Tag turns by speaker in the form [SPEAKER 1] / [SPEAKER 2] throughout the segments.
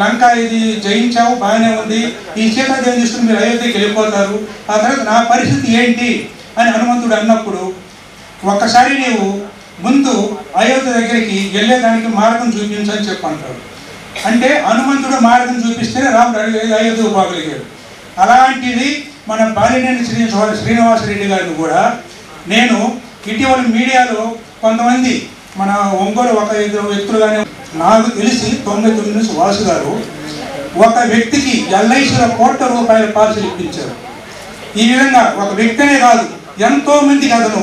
[SPEAKER 1] లంక ఇది జయించావు బాగానే ఉంది. ఈ సీతాదేవి తీసుకుని మీరు అయోధ్యకి వెళ్ళిపోతారు. ఆ తర్వాత నా పరిస్థితి ఏంటి అని హనుమంతుడు అన్నప్పుడు ఒక్కసారి నీవు ముందు అయోధ్య దగ్గరికి వెళ్ళేదానికి మార్గం చూపించని చెప్పంటాడు అంటే హనుమంతుడు మార్గం చూపిస్తేనే రాముడు అయోధ్య బాగలిగాడు అలాంటిది మన బాలినేని శ్రీ శ్రీనివాసరెడ్డి గారిని కూడా నేను ఇటీవల మీడియాలో కొంతమంది మన ఒంగోలు ఒక ఇద్దరు వ్యక్తులుగానే నాకు తెలిసి తొంభై తొమ్మిది నుంచి వాసు గారు ఒక వ్యక్తికి ఎల్ఐసిలో కోట్ల రూపాయల పాలసీలు ఇప్పించారు. ఈ విధంగా ఒక వ్యక్తినే కాదు ఎంతో మందికి అతను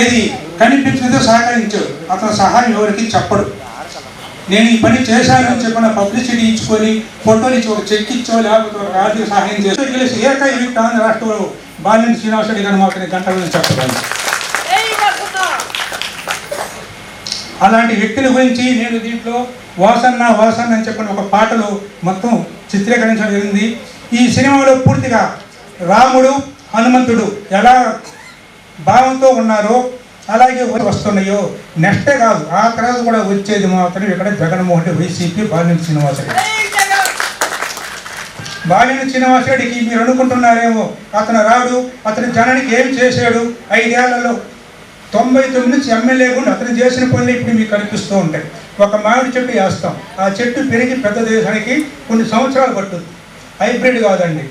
[SPEAKER 1] ఏది కనిపించినదో సహకరించాడు అతను సహాయం ఎవరికి చెప్పడు. నేను ఈ పని చేశానని చెప్పిన పబ్లిసిటీ ఇచ్చుకొని ఫోటోలు ఇచ్చి ఒక చెక్ ఇచ్చో లేకపోతే ఒక ఆర్థిక సహాయం చేసి తెలిసి ఏకైక ఆంధ్ర రాష్ట్రంలో బాలినేని శ్రీనివాసరెడ్డి గారు మాత్రమే గంట గురించి చెప్పగలను. అలాంటి వ్యక్తుల గురించి నేను దీంట్లో వాసన్న వాసన్న అని చెప్పిన ఒక పాటలో మొత్తం చిత్రీకరించడం జరిగింది. ఈ సినిమాలో పూర్తిగా రాముడు హనుమంతుడు ఎలా భావంతో ఉన్నారో అలాగే వస్తున్నాయో నెక్స్టే కాదు ఆ తర్వాత కూడా వచ్చేది మాత్రం ఇక్కడ జగన్మోహన్ రెడ్డి వైసీపీ బాలినేని శ్రీనివాసరెడ్డి బాలినేని శ్రీనివాసరెడ్డికి మీరు అనుకుంటున్నారేమో అతను రాడు అతని జనానికి ఏం చేశాడు ఐదేళ్ళలో తొంభై తొమ్మిది నుంచి ఎమ్మెల్యే కూడా అతను చేసిన పనులు ఇప్పుడు మీకు కనిపిస్తూ ఉంటాయి. ఒక మామిడి చెట్టు వేస్తాం. ఆ చెట్టు పెరిగి పెద్ద దేశానికి కొన్ని సంవత్సరాలు పట్టుద్ది హైబ్రిడ్ కాదండి.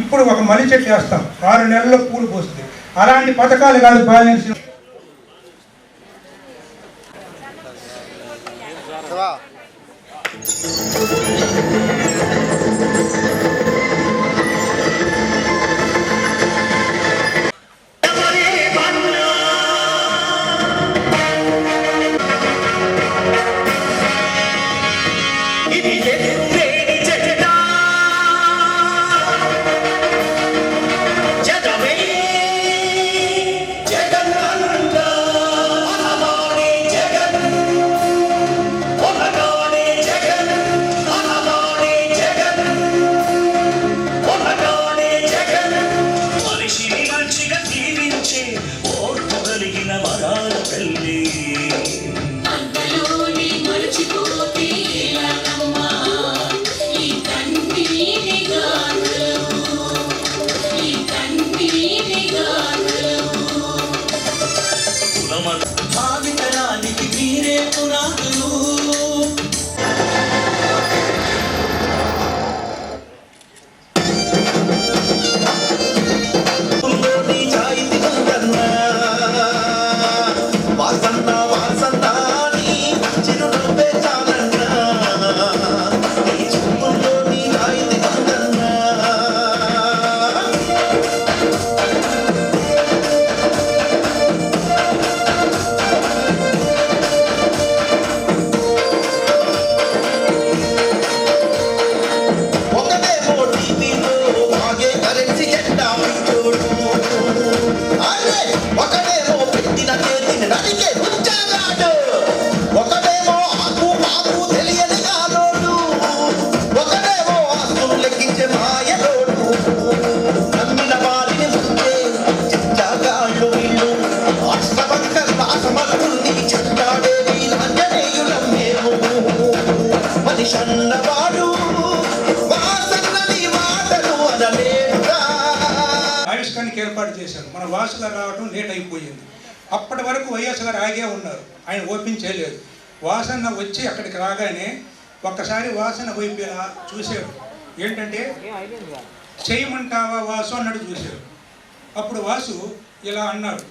[SPEAKER 1] ఇప్పుడు ఒక మల్లి చెట్టు వేస్తాం. ఆరు నెలల్లో పూలు పోస్తుంది. అలాంటి పథకాలు కాదు బాలినేని శ్రీనివాసరెడ్డి లేట్ అయిపోయింది అప్పటి వరకు వైఎస్ గారు ఆగే ఉన్నారు. ఆయన ఓపెన్ చేయలేదు. వాసన వచ్చి అక్కడికి రాగానే ఒక్కసారి వాసన వైపు ఇలా ఏంటంటే చేయమంటావా వాసు? అన్నాడు చూశాడు అప్పుడు వాసు ఇలా అన్నాడు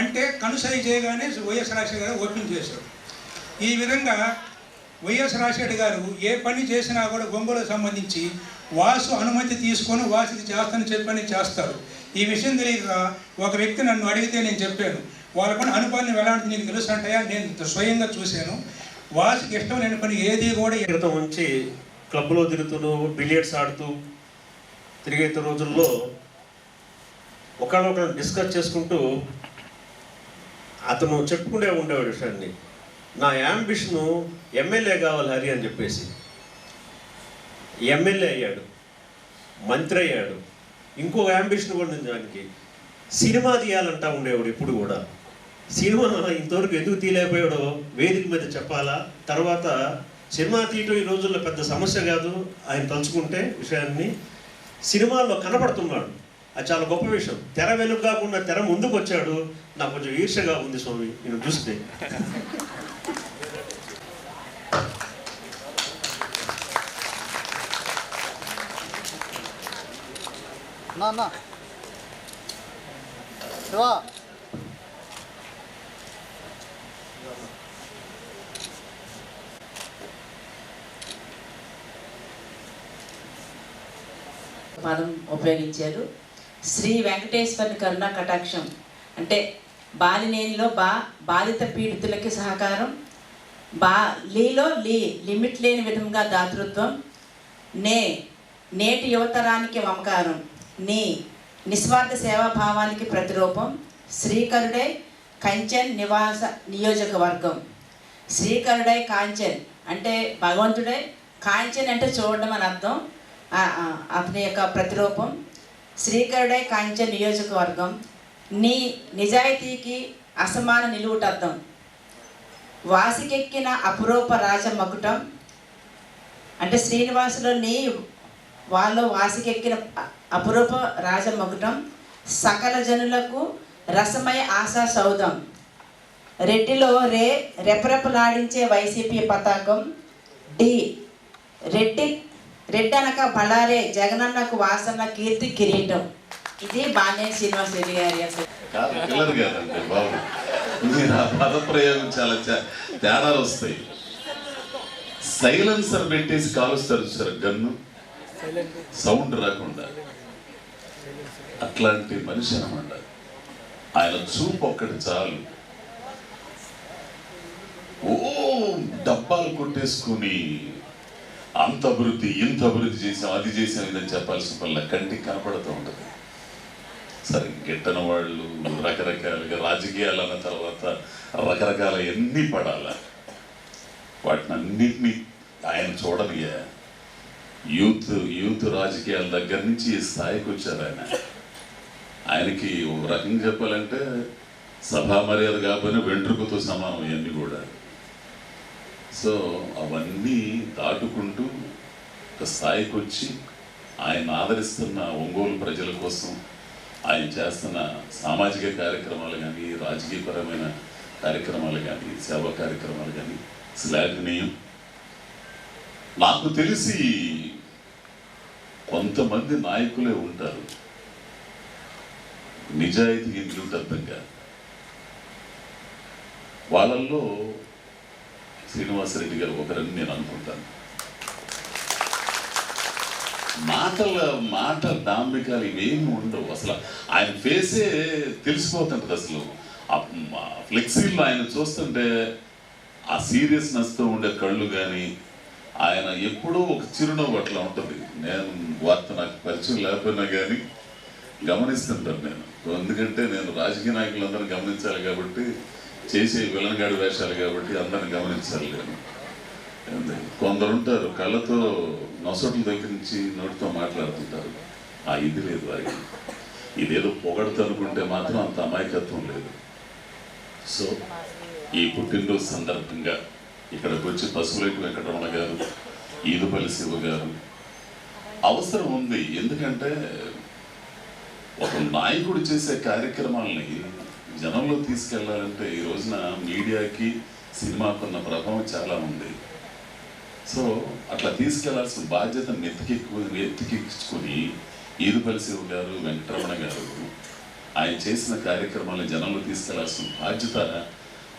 [SPEAKER 1] అంటే కనుసరి చేయగానే వైఎస్ రాజశేఖర గారు ఓపెన్ చేశాడు ఈ విధంగా వైఎస్ రాజశేఖర గారు ఏ పని చేసినా కూడా బొమ్మలకు సంబంధించి వాసు అనుమతి తీసుకొని వాసు ఇది చేస్తానని చెప్పని చేస్తారు. ఈ విషయం తెలియక ఒక వ్యక్తి నన్ను అడిగితే నేను చెప్పాను వాళ్ళ పని అనుపాలని ఎలాంటి నీకు తెలుసు అంటే నేను స్వయంగా చూశాను. వాసుకి ఇష్టం లేని పని ఏది కూడా
[SPEAKER 2] క్రితం ఉంచి క్లబ్లో తిరుగుతూ బిలియర్డ్స్ ఆడుతూ తిరిగే రోజుల్లో ఒకనొకరు డిస్కస్ చేసుకుంటూ అతను చెప్పుకుంటే ఉండేవాడు విషయాన్ని. నా యాంబిషను ఎమ్మెల్యే కావాలి హరి అని చెప్పేసి. ఎమ్మెల్యే అయ్యాడు. మంత్రి అయ్యాడు. ఇంకో యాంబిషన్ కూడా ఉంది దానికి. సినిమా తీయాలంటా ఉండేవాడు ఇప్పుడు కూడా. సినిమా ఇంతవరకు ఎందుకు తీయలేకపోయాడో వేదిక మీద చెప్పాలా? తర్వాత సినిమా తీయటం ఈ రోజుల్లో పెద్ద సమస్య కాదు. ఆయన తలుచుకుంటే విషయాన్ని. సినిమాల్లో కనపడుతున్నాడు. అది చాలా గొప్ప విషయం. తెర వెలుగు కాకుండా తెర ముందుకు వచ్చాడు నాకు కొంచెం ఈర్షగా ఉంది స్వామి. నేను చూస్తే.
[SPEAKER 3] నాన్న శివా.
[SPEAKER 4] పదం ఉపయోగించారు. శ్రీ వెంకటేశ్వరుని కరుణా కటాక్షం. అంటే బాలినేనిలో బా బాధిత పీడితులకి సహకారం. బా లీలో లీ లిమిట్ లేని విధంగా దాతృత్వం. నే నేటి యువతరానికి మమకారం నీ నిస్వార్థ సేవాభావానికి ప్రతిరూపం శ్రీకరుడై కంచెన్ నివాస నియోజకవర్గం. శ్రీకరుడై కాంచెన్ అంటే భగవంతుడై. కాంచెన్ అంటే చూడడం అని అర్థం. అతని యొక్క ప్రతిరూపం. శ్రీకరుడై కాంచెన్ నియోజకవర్గం. నీ నిజాయితీకి అసమాన నిలువుటద్దం వాసికెక్కిన అపురూప రాజ మకుటం అంటే శ్రీనివాసులో నీ వాళ్ళు వాసికెక్కిన అపురూప రాజమొకటం సకల జనులకు రసమయ ఆశా సౌధం. రెడ్డిలో రే రెపరెపలాడించే వైసీపీ పతాకం. డి రెడ్డి రెడ్డి అనక బళారే జగనన్నకు వాసన కీర్తి కిరీటం. ఇది బాలినేని శ్రీనివాస్ రెడ్డి గారి
[SPEAKER 5] పదప్రయోగం చాలా తేడాలు వస్తాయి. సైలెన్సర్ పెట్టేసి కాలుస్తారు సార్ గన్ను? సౌండ్ రాకుండా అట్లాంటి మనిషి అనమాట. ఆయన చూపు ఒక్కటి చాలు. ఓ డబ్బాలు కొట్టేసుకుని అంత అభివృద్ధి ఇంత అభివృద్ధి చేసాం అది చేసాం ఇదని చెప్పాల్సిన పనుల కంటికి కనపడుతూ ఉంటుంది. సరే గిట్టన వాళ్ళు రకరకాలుగా రాజకీయాలు అన్న తర్వాత రకరకాల ఎన్ని పడాల? వాటిని అన్నింటినీ ఆయన చూడనియా యూత్ యూత్ రాజకీయాల దగ్గర నుంచి ఈ స్థాయికి వచ్చారు ఆయన. ఆయనకి ఒక రకంగా చెప్పాలంటే సభా మర్యాద కాకపోయినా వెంట్రుకతో సమానం ఇవన్నీ కూడా. సో అవన్నీ దాటుకుంటూ ఒక స్థాయికి వచ్చి ఆయన ఆదరిస్తున్న ఒంగోలు ప్రజల కోసం ఆయన చేస్తున్న సామాజిక కార్యక్రమాలు కానీ రాజకీయపరమైన కార్యక్రమాలు కానీ సేవా కార్యక్రమాలు కానీ శ్లాఘనీయం. నాకు తెలిసి కొంతమంది నాయకులే ఉంటారు. నిజాయితీ నిలుటద్దంగా వాళ్ళల్లో శ్రీనివాసరెడ్డి గారు ఒకరని నేను అనుకుంటాను. మాటల మాట డాంబికాలు ఇవేమి ఉండవు. అసలు ఆయన ఫేసే తెలిసిపోతుంటది అసలు. ఫ్లెక్సీల్లో ఆయన చూస్తుంటే ఆ సీరియస్నెస్తో ఉండే కళ్ళు కానీ ఆయన ఎప్పుడూ ఒక చిరునవ్వు అట్లా ఉంటుంది. నేను వార్త నాకు పరిచయం లేకపోయినా కానీ గమనిస్తుంటాను నేను. ఎందుకంటే నేను రాజకీయ నాయకులందరినీ గమనించాలి కాబట్టి చేసే విలనగాడి వేషాలు కాబట్టి అందరిని గమనించాలి నేను. కొందరుంటారు కొందరు ఉంటారు కళ్ళతో నొసట్ల దగ్గర నుంచి నోటితో మాట్లాడుతుంటారు. ఆ ఇది లేదు వారికి. ఇదేదో పొగడత అనుకుంటే మాత్రం అంత అమాయకత్వం లేదు. సో ఈ పుట్టినరోజు సందర్భంగా ఇక్కడికి వచ్చి పశువులకు వెంకటరమణ గారు ఈదుపల్లి శివ గారు. అవసరం ఉంది. ఎందుకంటే ఒక నాయకుడు చేసే కార్యక్రమాలని జనంలో తీసుకెళ్ళాలంటే ఈ రోజున మీడియాకి సినిమాకున్న ప్రభావం చాలా ఉంది. సో అట్లా తీసుకెళ్ళాల్సిన బాధ్యత నెత్తికెక్కు ఎత్తికెక్కించుకుని ఈదుపల్లి శివ గారు వెంకటరమణ గారు ఆయన చేసిన కార్యక్రమాలను జనంలో తీసుకెళ్ళాల్సిన బాధ్యత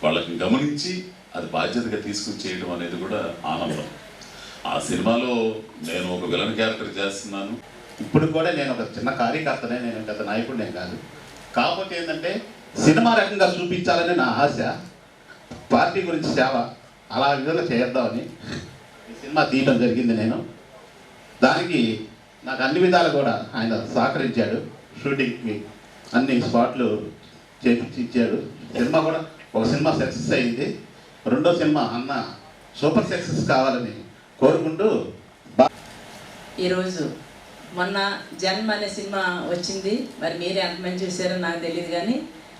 [SPEAKER 5] వాళ్ళకి గమనించి అది బాధ్యతగా తీసుకుని చేయడం అనేది కూడా ఆనందం. ఆ సినిమాలో నేను ఒక విలన్ క్యారెక్టర్ చేస్తున్నాను.
[SPEAKER 6] ఇప్పుడు కూడా నేను ఒక చిన్న కార్యకర్తనే నేను పెద్ద నాయకుడినే కాదు. కాకపోతే ఏంటంటే సినిమా రకంగా చూపించాలని నా ఆశ. పార్టీ గురించి సేవ. అలా విధంగా చేద్దామని ఈ సినిమా తీయడం జరిగింది నేను. దానికి నాకు అన్ని విధాలు కూడా ఆయన సహకరించాడు. షూటింగ్కి అన్ని స్పాట్లు చేపించి ఇచ్చాడు. సినిమా కూడా ఒక సినిమా సక్సెస్ అయింది. రెండో సినిమా అన్న సూపర్ సక్సెస్ కావాలని కోరుకుంటూ
[SPEAKER 4] ఈరోజు మొన్న జన్మ అనే సినిమా వచ్చింది. మరి మీరు ఎంతమంది చూసారో నాకు తెలియదు కానీ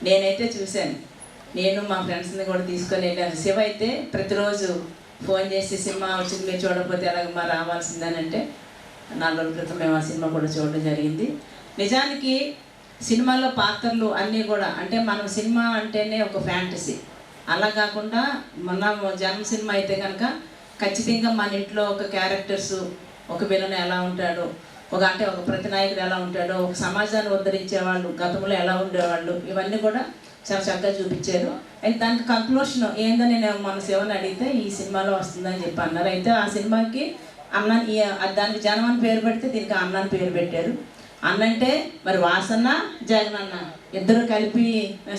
[SPEAKER 4] నేనైతే చూశాను. నేను మా ఫ్రెండ్స్ని కూడా తీసుకొని వెళ్ళాను. శివ అయితే ప్రతిరోజు ఫోన్ చేసి సినిమా వచ్చింది మీరు చూడకపోతే ఎలాగమ్మా రావాల్సిందని అంటే నాలుగు రోజుల క్రితం మేము ఆ సినిమా కూడా చూడడం జరిగింది. నిజానికి సినిమాలో పాత్రలు అన్నీ కూడా అంటే మనం సినిమా అంటేనే ఒక ఫ్యాంటసీ. అలా కాకుండా మన జన్మ సినిమా అయితే కనుక ఖచ్చితంగా మన ఇంట్లో ఒక క్యారెక్టర్స్ ఒక విలన్ ఎలా ఉంటాడో ఒక అంటే ఒక ప్రతినాయకుడు ఎలా ఉంటాడో ఒక సమాజాన్ని ఉద్ధరించే వాళ్ళు గతంలో ఎలా ఉండేవాళ్ళు ఇవన్నీ కూడా చాలా చక్కగా చూపించారు. అయితే దానికి కంక్లూషన్ ఏందని నేను మన శివని అడిగితే ఈ సినిమాలో వస్తుందని చెప్పి అన్నారు. అయితే ఆ సినిమాకి అన్న దానికి జనం అని పేరు పెడితే దీనికి అన్న అని పేరు పెట్టారు. అన్న అంటే మరి వాసన్న జగన్ అన్న ఇద్దరు కలిపి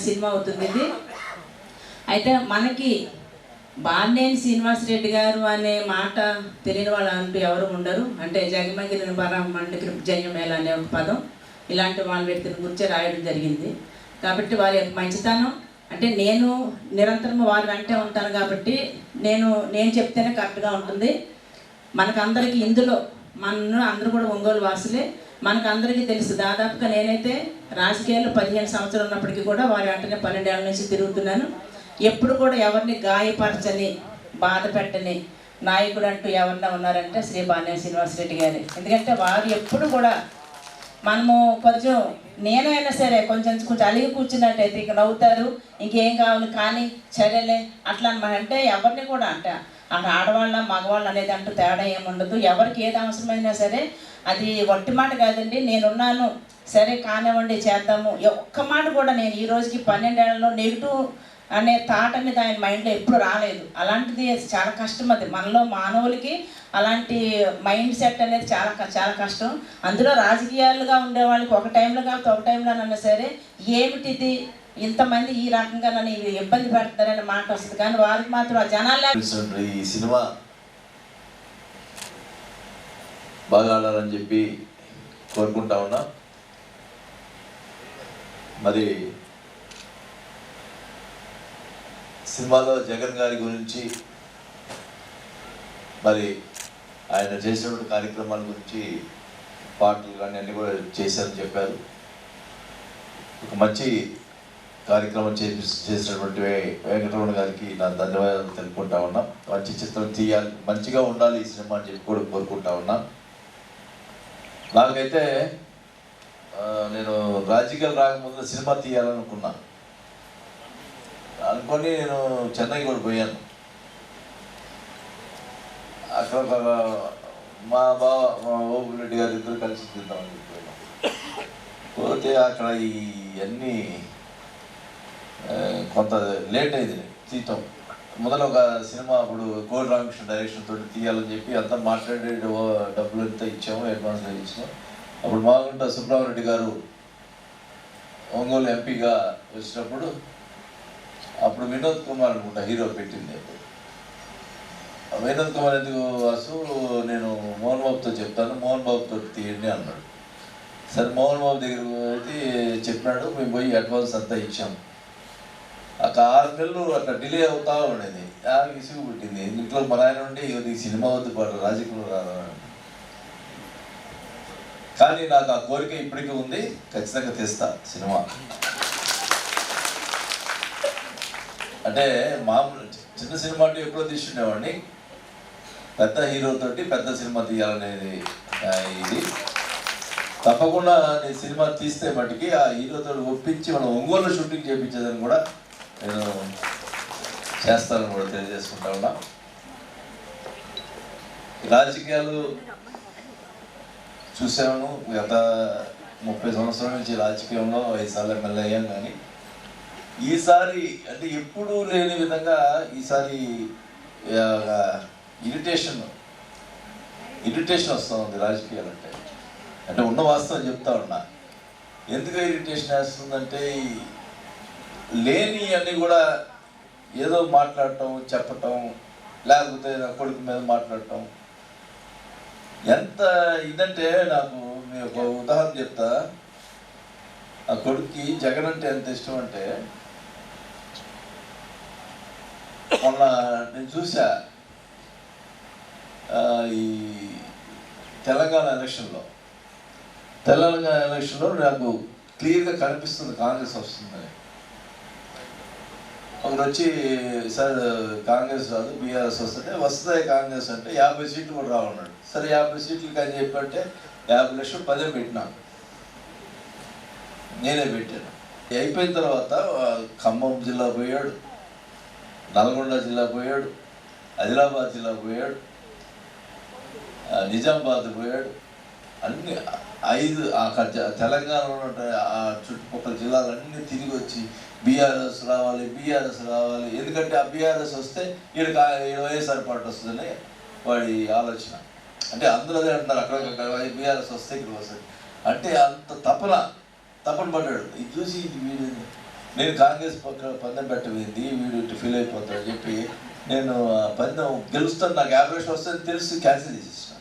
[SPEAKER 4] సినిమా అవుతుంది ఇది. అయితే మనకి బాలినేని శ్రీనివాసరెడ్డి గారు అనే మాట తెలియని వాళ్ళు అంటూ ఎవరు ఉండరు. అంటే జగమగిరి బరం మండికి అనే ఒక పదం ఇలాంటి వాళ్ళ వ్యక్తిని గురించి రాయడం జరిగింది. కాబట్టి వారి యొక్క మంచితనం అంటే నేను నిరంతరం వారి వెంటే ఉంటాను కాబట్టి నేను నేను చెప్తేనే కరెక్ట్గా ఉంటుంది. మనకందరికీ ఇందులో మన అందరూ కూడా ఒంగోలు వాసులే. మనకు అందరికీ తెలుసు దాదాపుగా నేనైతే రాజకీయాల్లో పదిహేను సంవత్సరాలు ఉన్నప్పటికీ కూడా వారి వెంటనే పన్నెండేళ్ళ నుంచి తిరుగుతున్నాను. ఎప్పుడు కూడా ఎవరిని గాయపరచని బాధ పెట్టని నాయకుడు అంటూ ఎవరన్నా ఉన్నారంటే శ్రీ బానే శ్రీనివాసరెడ్డి గారు. ఎందుకంటే వారు ఎప్పుడు కూడా మనము కొంచెం నేనైనా సరే కొంచెం కొంచెం అలిగి కూర్చున్నట్టయితే ఇక నవ్వుతారు ఇంకేం కావాలి కానీ చర్యలే అట్లా అనమాట అంటే ఎవరిని కూడా అంట అక్కడ ఆడవాళ్ళ మగవాళ్ళు అనేది అంటూ తేడా ఏముండదు ఎవరికి ఏది అవసరమైనా సరే అది ఒట్టి మాట కాదండి నేనున్నాను సరే కానివ్వండి చేద్దాము. ఒక్క మాట కూడా నేను ఈ రోజుకి పన్నెండేళ్ళలో నెగిటివ్ అనే థాట్ అనేది ఆయన మైండ్లో ఎప్పుడు రాలేదు. అలాంటిది చాలా కష్టం అది. మనలో మానవులకి అలాంటి మైండ్ సెట్ అనేది చాలా చాలా కష్టం. అందులో రాజకీయాలుగా ఉండే వాళ్ళకి ఒక టైంలో కాకపోతే ఒక టైంలోనన్నా సరే ఏమిటిది? ఇంతమంది ఈ రకంగా నన్ను ఇబ్బంది పెడతారనే మాట వస్తుంది. కానీ వారికి మాత్రం ఆ జనాలు
[SPEAKER 7] ఈ సినిమా బాగా ఆడాలని చెప్పి కోరుకుంటా ఉన్నా. మరి సినిమాలో జగన్ గారి గురించి మరి ఆయన చేసినటువంటి కార్యక్రమాల గురించి పాటలు కానీ అన్నీ కూడా చేశారని చెప్పారు. ఒక మంచి కార్యక్రమం చేపి చేసినటువంటి వెంకటరమణ గారికి నా ధన్యవాదాలు తెలుపుకుంటా ఉన్నా. మంచి చిత్రం తీయాలి మంచిగా ఉండాలి ఈ సినిమా అని చెప్పి కూడా కోరుకుంటా ఉన్నా. నాకైతే నేను రాజకీయాలు రాకముందు సినిమా తీయాలనుకున్నా. అనుకొని నేను చెన్నై కూడా పోయాను. అక్కడ ఒక మా బావ మా ఓపు రెడ్డి గారు ఇద్దరు కలిసి తిందామని చెప్పాను పోతే అక్కడ ఈ అన్నీ కొంత లేట్ అయింది తీయటం. మొదలు ఒక సినిమా అప్పుడు కోడి రామకృష్ణ డైరెక్షన్ తోటి తీయాలని చెప్పి అంతా మాట్లాడే డబ్బులు ఎంత ఇచ్చాము అడ్వాన్స్ ఇచ్చాము. అప్పుడు మాగుంట సుబ్రహ్మరెడ్డి గారు ఒంగోలు ఎంపీగా వచ్చినప్పుడు అప్పుడు వినోద్ కుమార్ అనుకుంటా హీరో పెట్టింది అప్పుడు వినోద్ కుమార్ ఎందుకు వాసు నేను మోహన్ బాబుతో చెప్తాను మోహన్ బాబుతో తీయండి అన్నాడు. సరే మోహన్ బాబు దగ్గర అయితే చెప్పినాడు మేము పోయి అడ్వాన్స్ అంతా ఇచ్చాం. ఒక ఆరు నెలలు అట్లా డిలే అవుతా ఉండేది. నాకు ఇసుగు పుట్టింది. ఇంట్లో మన ఆయన ఉండి నీ సినిమా వద్దు పాటు రాజకీయంలో రాదు కానీ నాకు ఆ కోరిక ఇప్పటికీ ఉంది. ఖచ్చితంగా తెస్తా సినిమా. అంటే మామూలు చిన్న సినిమా అంటే ఎప్పుడో తీసుకునేవాడిని పెద్ద హీరోతోటి పెద్ద సినిమా తీయాలనేది ఇది. తప్పకుండా నేను సినిమా తీస్తే మటుకి ఆ హీరోతో ఒప్పించి మనం ఒంగోలు షూటింగ్ చేయించేదని కూడా నేను చేస్తానని కూడా తెలియజేసుకుంటా ఉన్నా. రాజకీయాలు చూసాను గత ముప్పై సంవత్సరాల నుంచి రాజకీయంలో ఐదు సార్లు ఎమ్మెల్యే అయ్యాం కానీ ఈసారి అంటే ఎప్పుడూ లేని విధంగా ఈసారి ఇరిటేషన్ ఇరిటేషన్ వస్తుంది రాజకీయాలు అంటే అంటే ఉన్న వాస్తవం చెప్తా ఉన్నా. ఎందుకు ఇరిటేషన్ వేస్తుందంటే లేని అన్ని కూడా ఏదో మాట్లాడటం చెప్పటం లేకపోతే నా కొడుకు మీద మాట్లాడటం. ఎంత ఇదంటే నాకు నేను ఒక ఉదాహరణ చెప్తా. ఆ కొడుక్కి జగన్ అంటే ఎంత ఇష్టం అంటే మొన్న నేను చూసా ఈ తెలంగాణ ఎలక్షన్లో. తెలంగాణ ఎలక్షన్లో నాకు క్లియర్గా కనిపిస్తుంది కాంగ్రెస్ వస్తుందని ఒకరు వచ్చి సార్ కాంగ్రెస్ రాదు బీఆర్ఎస్ వస్తుంటే వస్తాయి కాంగ్రెస్ అంటే యాభై సీట్లు కూడా రావన్నాడు సరే యాభై సీట్లు కానీ చెప్పంటే యాభై లక్షలు పదే పెట్టినాను నేనే పెట్టాను. అయిపోయిన తర్వాత ఖమ్మం జిల్లా పోయాడు. నల్గొండ జిల్లా పోయాడు ఆదిలాబాద్ జిల్లా పోయాడు నిజామాబాద్ పోయాడు. అన్ని ఐదు అక్కడ తెలంగాణలో ఉన్న ఆ చుట్టుపక్కల జిల్లాలన్నీ తిరిగి వచ్చి బీఆర్ఎస్ రావాలి బీఆర్ఎస్ రావాలి. ఎందుకంటే ఆ బీఆర్ఎస్ వస్తే వీడికి ఈడ వైఎస్ఆర్ పార్టీ వస్తుందని వాడి ఆలోచన. అంటే అందరూ అదే అంటున్నారు అక్కడ బీఆర్ఎస్ వస్తే ఇక్కడ వస్తుంది. అంటే అంత తపన తపన పడ్డాడు. ఇది చూసి ఇది వీడు నేను కాంగ్రెస్ పక్క పందెం పెట్టబోయింది వీడు ఇటు ఫీల్ అయిపోతాడని చెప్పి నేను పందెం గెలుస్తాను నాకు యాభై లక్షలు వస్తుందని తెలిసి క్యాన్సిల్ చేసేసిన.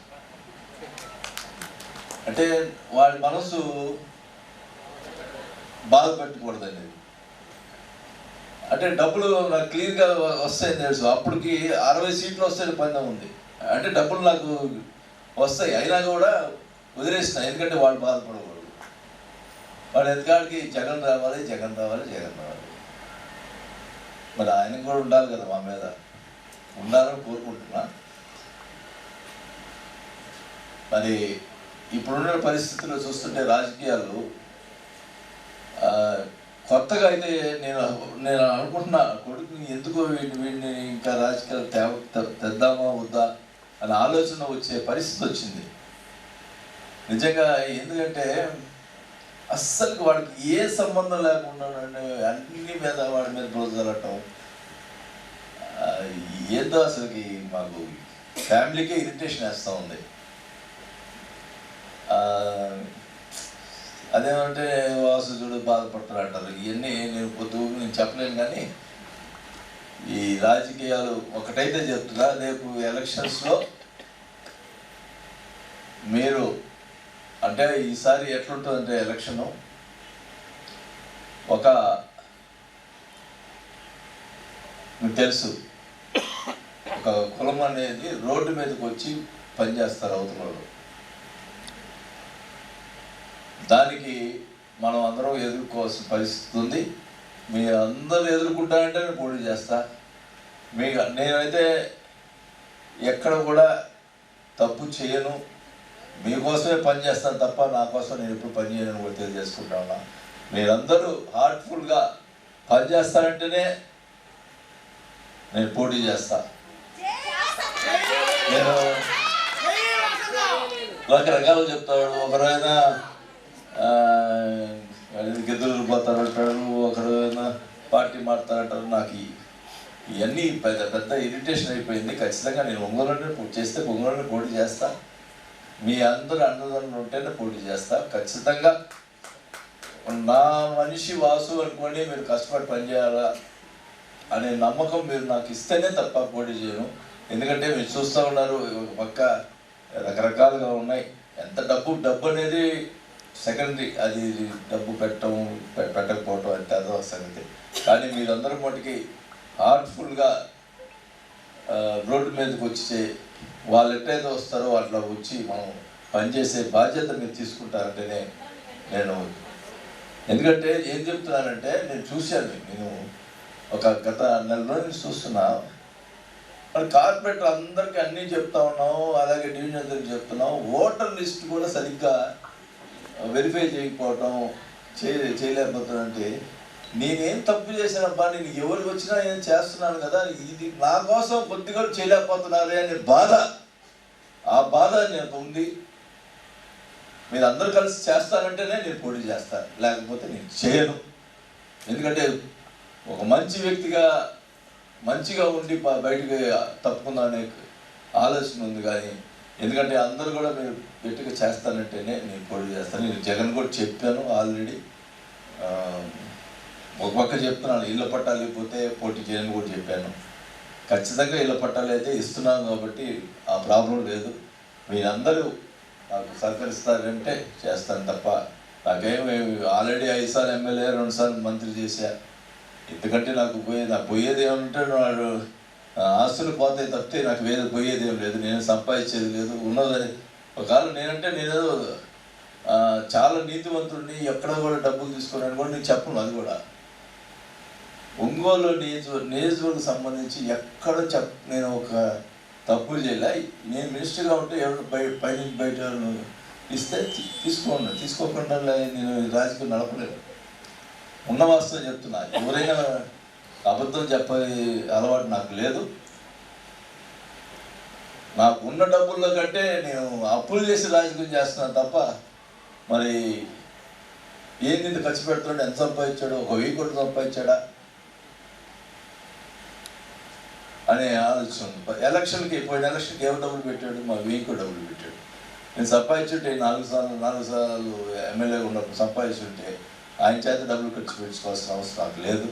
[SPEAKER 7] అంటే వాడి మనసు బాధ అనేది అంటే డబ్బులు నాకు క్లియర్గా వస్తాయని తెలుసు. అప్పటికి అరవై సీట్లు వస్తాయని పందెం ఉంది. అంటే డబ్బులు నాకు వస్తాయి. అయినా కూడా వదిలేసిన ఎందుకంటే వాళ్ళు బాధపడవు. వాడు ఎదగాడికి జగన్ రావాలి జగన్ రావాలి జగన్ రావాలి. మరి ఆయనకు కూడా ఉండాలి కదా మా మీద. ఉండాలని కోరుకుంటున్నా. మరి ఇప్పుడున్న పరిస్థితుల్లో చూస్తుంటే రాజకీయాలు కొత్తగా అయితే నేను నేను అనుకుంటున్నా కొడుకుని ఎందుకు వీడిని వీడిని ఇంకా రాజకీయాలు తేవ తెద్దామా వద్దా అనే ఆలోచన వచ్చే పరిస్థితి వచ్చింది. నిజంగా ఎందుకంటే అస్సలు వాడికి ఏ సంబంధం లేకుండా అన్ని మీద వాడి మీద రోజులటం ఏదో అసలుకి మాకు ఫ్యామిలీకే ఇరిటేషన్ వేస్తూ ఉంది. అదేమంటే వాసు చూడు బాధపడతారు అంటారు. ఇవన్నీ నేను పొద్దు నేను చెప్పలేను కానీ ఈ రాజకీయాలు ఒకటైతే చెప్తున్నా రేపు ఎలక్షన్స్లో మీరు అంటే ఈసారి ఎట్లుంటుందంటే ఎలక్షను? ఒక మీకు తెలుసు ఒక కులం అనేది రోడ్డు మీదకి వచ్చి పనిచేస్తారు అవతల వాళ్ళు. దానికి మనం అందరం ఎదుర్కోవాల్సిన పరిస్థితి ఉంది. మీ అందరూ ఎదుర్కొంటానంటే నేను పోటీ చేస్తా. మీ నేనైతే ఎక్కడ కూడా తప్పు చేయను. మీకోసమే పని చేస్తాను తప్ప నా కోసం నేను ఎప్పుడు పని చేయను కూడా తెలియజేసుకుంటా ఉన్నా మీరందరూ హార్ట్ఫుల్గా పని చేస్తారంటేనే నేను పోటీ చేస్తా. నేను రకరకాలు చెప్తాడు. ఒకరైనా ఆ, గిద్దరు పోతారంటాడు ఒకరైనా పార్టీ మారుతారంటారు. నాకు ఇవన్నీ పెద్ద పెద్ద ఇరిటేషన్ అయిపోయింది. ఖచ్చితంగా నేను ఒంగోలు పోటీ చేస్తే ఒంగోలు పోటీ చేస్తాను మీ అందరు అన్నదమ్ములు ఉంటేనే పోటీ చేస్తా. ఖచ్చితంగా నా మనిషి వాసు అనుకోండి మీరు కష్టపడి పనిచేయాలా అనే నమ్మకం మీరు నాకు ఇస్తేనే తప్ప పోటీ చేయను. ఎందుకంటే మీరు చూస్తూ ఉన్నారు ఒక పక్క రకరకాలుగా ఉన్నాయి. ఎంత డబ్బు డబ్బు అనేది సెకండరీ. అది డబ్బు పెట్టడం పెట్టకపోవటం అంతే అదో సంగతి. కానీ మీరందరూ మటుకి హార్ట్ఫుల్గా రోడ్డు మీదకి వచ్చి వాళ్ళు ఎట్లయితే వస్తారో అట్లా వచ్చి మనం పనిచేసే బాధ్యత మీరు తీసుకుంటారంటేనే నేను ఎందుకంటే ఏం చెప్తున్నానంటే నేను చూశాను నేను. ఒక గత నెల రోజులు చూస్తున్నా. మరి కార్పొరేటర్ అందరికీ అన్నీ చెప్తా ఉన్నాం అలాగే డివిజన్ అందరికి చెప్తున్నాం ఓటర్ లిస్ట్ కూడా సరిగ్గా వెరిఫై చేయకపోవటం చే అంటే నేనేం తప్పు చేశానబ్బా? నేను ఎవరికి వచ్చినా నేను చేస్తున్నాను కదా. ఇది నా కోసం కొద్దిగా చేయలేకపోతున్నారే అనే బాధ. ఆ బాధ నేను ఉంది మీరు అందరూ కలిసి చేస్తానంటేనే నేను పోటీ చేస్తాను లేకపోతే నేను చేయను. ఎందుకంటే ఒక మంచి వ్యక్తిగా మంచిగా ఉండి ప- బయటికి తప్పుకుందాం అనే ఆలోచన ఉంది కానీ ఎందుకంటే అందరూ కూడా మీరు గట్టిగా చేస్తానంటేనే నేను పోటీ చేస్తాను. నేను జగన్ కూడా చెప్పాను ఆల్రెడీ. ఒక పక్క చెప్తున్నాను ఇళ్ళ పట్టాలు ఇవ్వకపోతే పోటీ చేయని కూడా చెప్పాను. ఖచ్చితంగా ఇళ్ళ పట్టాలు అయితే ఇస్తున్నాం కాబట్టి ఆ ప్రాబ్లం లేదు. మీరందరూ నాకు సహకరిస్తారంటే చేస్తాను తప్ప నాకేమి ఆల్రెడీ ఐదు సార్లు ఎమ్మెల్యే రెండుసార్లు మంత్రి చేశా. ఎందుకంటే నాకు పోయేది నాకు పోయేది ఏమంటే నాడు ఆస్తులు పోతాయి తప్పితే నాకు వేరే పోయేది ఏం లేదు. నేను సంపాదించేది లేదు. ఉన్నది ఒకవేళ నేనంటే నేనేదో చాలా నీతివంతుడిని ఎక్కడ కూడా డబ్బులు తీసుకోవడానికి కూడా నేను చెప్పను అది కూడా. ఒంగోలు నియోజక నియోజకవర్గం సంబంధించి ఎక్కడ చెప్ నేను ఒక తప్పులు చేయలే. నేను మినిస్టర్గా ఉంటే ఎవరు బయట పైన బయట ఇస్తే తీసుకోండి. తీసుకోకుండా నేను రాజకీయం నడపలేదు ఉన్న వాస్తవం చెప్తున్నా. ఎవరైనా అబద్ధం చెప్పే అలవాటు నాకు లేదు. నాకు ఉన్న డబ్బుల్లో కంటే నేను అప్పులు చేసి రాజకీయం చేస్తున్నాను తప్ప మరి ఏంది ఖర్చు పెడుతున్నాడు ఎంత సంపాదించాడు ఒక వెయ్యి కోట్లు సంపాదించాడా? అనే ఆలోచన ఎలక్షన్కి పోయిన ఎలక్షన్కి ఎవరు డబ్బులు పెట్టాడు? మా వీకు డబ్బులు పెట్టాడు. నేను సంపాదించుంటే నాలుగు సార్లు నాలుగు సార్లు ఎమ్మెల్యేగా ఉన్నప్పుడు సంపాదించుంటే ఆయన చేత డబ్బులు ఖర్చు పెట్టుకోవాల్సిన అవసరం నాకు లేదు.